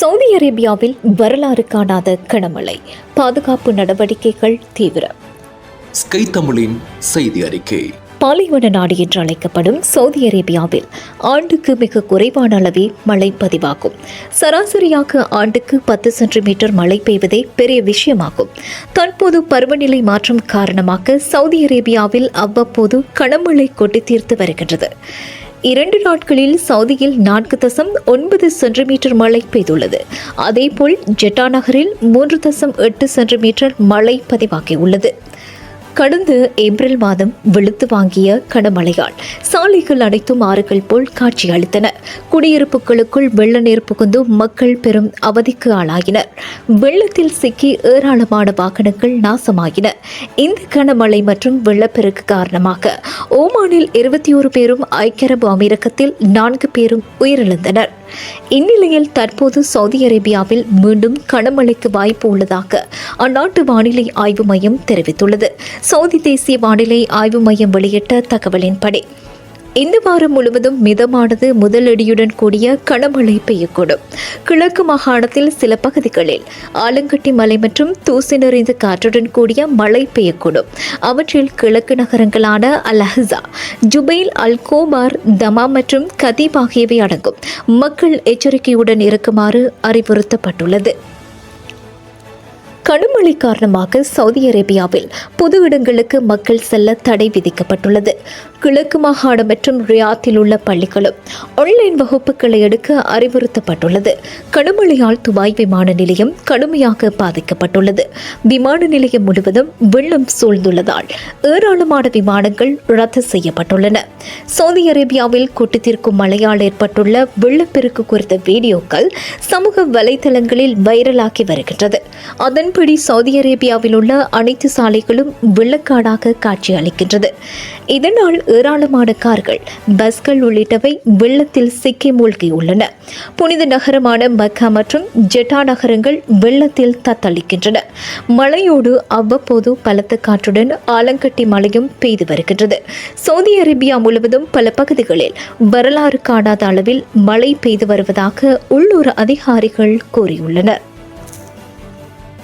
Saudi அரேபியாவில் வரலாறு காணாத கனமழை பாதுகாப்பு நடவடிக்கைகள் தீவிரம் ஸ்கை தமிழின் செய்தி அறிக்கை. பாலைவன நாடு என்று அழைக்கப்படும் சவுதி அரேபியாவில் ஆண்டுக்கு மிக குறைவான அளவே மழை பதிவாகும். சராசரியாக ஆண்டுக்கு பத்து சென்டிமீட்டர் மழை பெய்வதே பெரிய விஷயமாகும். தற்போது பருவநிலை மாற்றம் காரணமாக சவுதி அரேபியாவில் அவ்வப்போது கனமழை கொட்டி தீர்த்து வருகின்றது. இரண்டு நாட்களில் சவுதியில் நான்கு தசம் ஒன்பது சென்டிமீட்டர் மழை பெய்துள்ளது. அதேபோல் ஜெட்டா நகரில் மூன்று தசம் எட்டு சென்டிமீட்டர் மழை பதிவாகியுள்ளது. கடந்த ஏப்ரல் மாதம் வெளுத்து வாங்கிய கனமழையால் சாலைகள் அனைத்தும் ஆறுகள் போல் காட்சியளித்தன. குடியிருப்புகளுக்குள் வெள்ள நீர் புகுந்து மக்கள் பெரும் அவதிக்கு ஆளாகினர். வெள்ளத்தில் சிக்கி ஏராளமான வாகனங்கள் நாசமாகின இந்த கனமழை மற்றும் வெள்ளப்பெருக்கு காரணமாக ஓமானில் இருபத்தி ஒரு பேரும் ஐக்கிய அரபு அமீரகத்தில் நான்கு பேரும் உயிரிழந்தனர். இந்நிலையில் தற்போது சவுதி அரேபியாவில் மீண்டும் கனமழைக்கு வாய்ப்பு உள்ளதாக அந்நாட்டு வானிலை ஆய்வு மையம் தெரிவித்துள்ளது. சவுதி தேசிய வானிலை ஆய்வு மையம் வெளியிட்ட தகவலின்படி இந்த வாரம் முழுவதும் மிதமானது முதலடியுடன் கூடிய கனமழை பெய்யக்கூடும். கிழக்கு மாகாணத்தில் சில பகுதிகளில் ஆலங்கட்டி மலை மற்றும் தூசி நிறைந்த காற்றுடன் கூடிய மழை பெய்யக்கூடும். அவற்றில் கிழக்கு நகரங்களான அல் ஜுபைல் அல் கோபார் தமா மற்றும் கதீப் ஆகியவை அடங்கும். மக்கள் எச்சரிக்கையுடன் இருக்குமாறு அறிவுறுத்தப்பட்டுள்ளது. கடுமழை காரணமாக சவுதி அரேபியாவில் பொது இடங்களுக்கு மக்கள் செல்ல தடை விதிக்கப்பட்டுள்ளது. கிழக்கு மாகாணம் மற்றும் ரியாத்தில் உள்ள பள்ளிகளும் ஆன்லைன் வகுப்புகளை எடுக்க அறிவுறுத்தப்பட்டுள்ளது. கடுமழையால் துபாய் விமான நிலையம் கடுமையாக பாதிக்கப்பட்டுள்ளது. விமான நிலையம் முழுவதும் வெள்ளம் சூழ்ந்துள்ளதால் ஏராளமான விமானங்கள் ரத்து செய்யப்பட்டுள்ளன. சவுதி அரேபியாவில் கூட்டத்திற்கும் மழையால் ஏற்பட்டுள்ள வெள்ளப்பெருக்கு குறித்த வீடியோக்கள் சமூக வலைதளங்களில் வைரலாகி வருகின்றது. அதன்படி சவுதி அரேபியாவில் உள்ள அனைத்து சாலைகளும் வெள்ளக்காடாக காட்சியளிக்கின்றது. இதனால் ஏராளமான கார்கள் பஸ்கள் உள்ளிட்டவை வெள்ளத்தில் சிக்கி மூழ்கியுள்ளன. புனித நகரமான மக்கா மற்றும் ஜெட்டா நகரங்கள் வெள்ளத்தில் தத்தளிக்கின்றன. மழையோடு அவ்வப்போது பலத்த காற்றுடன் ஆலங்கட்டி மழையும் பெய்து வருகின்றது. சவுதி அரேபியா முழுவதும் பல பகுதிகளில் வரலாறு காணாத அளவில் மழை பெய்து வருவதாக உள்ளூர் அதிகாரிகள் கூறியுள்ளனர்.